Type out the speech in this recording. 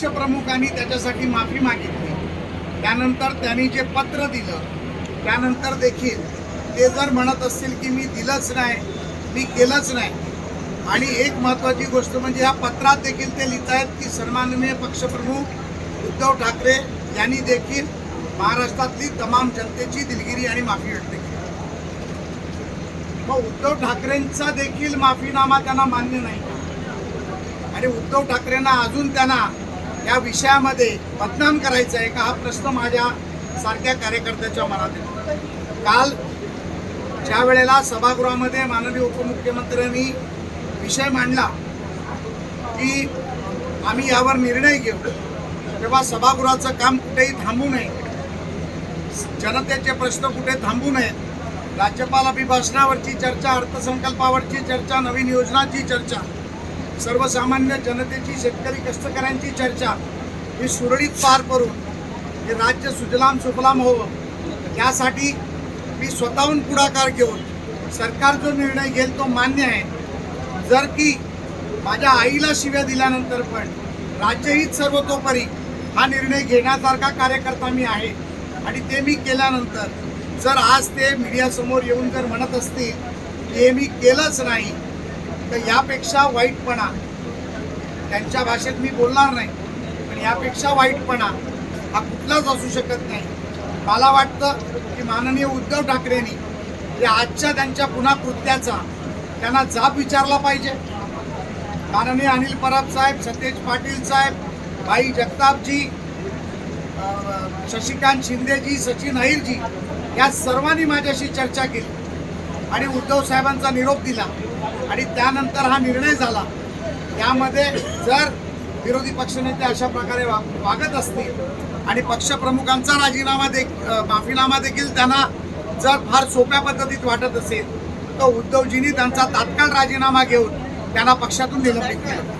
पक्षप्रमुखांनी त्याच्यासाठी माफी मागितली. त्यानंतर त्यांनी जे पत्र दिलं त्यानंतर देखील ते जर म्हणत असतील की मी दिलंच नाही मी केलंच नाही. आणि एक महत्त्वाची गोष्ट म्हणजे ह्या पत्रात देखील ते लिहित आहेत की सन्माननीय पक्षप्रमुख उद्धव ठाकरे यांनी देखील महाराष्ट्रातली तमाम जनतेची दिलगिरी आणि माफी व्यक्त केली. मग उद्धव ठाकरेंचा देखील माफीनामा त्यांना मान्य नाही आणि उद्धव ठाकरेंना अजून त्यांना या विषयामध्ये बदनाम करायचं आहे का? हा प्रश्न माझ्या सारख्या कार्यकर्त्याच्या मनात येतो काल ज्या वेळेला सभागृहामध्ये माननीय उपमुख्यमंत्र्यांनी विषय मांडला की आम्ही यावर निर्णय घेऊ तेव्हा सभागृहाचं काम कुठेही थांबू नये. जनतेचे प्रश्न कुठे थांबू नयेत. राज्यपाल अभिभाषणावरची चर्चा अर्थसंकल्पावरची चर्चा नवीन योजनांची चर्चा सर्वसामान्य जनतेची शेतकरी कष्टकऱ्यांची चर्चा ही सुरळीत पार करून हे राज्य सुजलाम सुफलाम व्हावं यासाठी मी स्वतःहून पुढाकार घेऊन सरकार जो निर्णय घेईल तो मान्य आहे. जर की माझ्या आईला शिव्या दिल्यानंतर पण राज्यहित सर्वतोपरी हा निर्णय घेण्यासारखा कार्यकर्ता मी आहे आणि ते मी केल्यानंतर जर आज ते मीडियासमोर येऊन जर म्हणत असतील की हे मी केलंच नाही तर यापेक्षा वाईटपणा. त्यांच्या भाषेत मी बोलणार नाही पण यापेक्षा वाईटपणा हा कुठलाच असू शकत नाही. मला वाटतं की माननीय उद्धव ठाकरेंनी या आजच्या त्यांच्या पुन्हा कृत्याचा त्यांना जाब विचारला पाहिजे. माननीय अनिल परब साहेब सतेज पाटील साहेब भाई जगतापजी शशिकांत शिंदेजी सचिन अहिरजी या सर्वांनी माझ्याशी चर्चा केली. आणि उद्धव साहेबांचा निरोप दिला आणि त्यानंतर हा निर्णय झाला. यामध्ये जर विरोधी पक्षनेते अशा प्रकारे वा वागत असतील आणि पक्षप्रमुखांचा राजीनामा दे माफीनामा देखील त्यांना जर फार सोप्या पद्धतीत वाटत असेल तर उद्धवजींनी त्यांचा तात्काळ राजीनामा घेऊन त्यांना पक्षातून निलंबित केलं.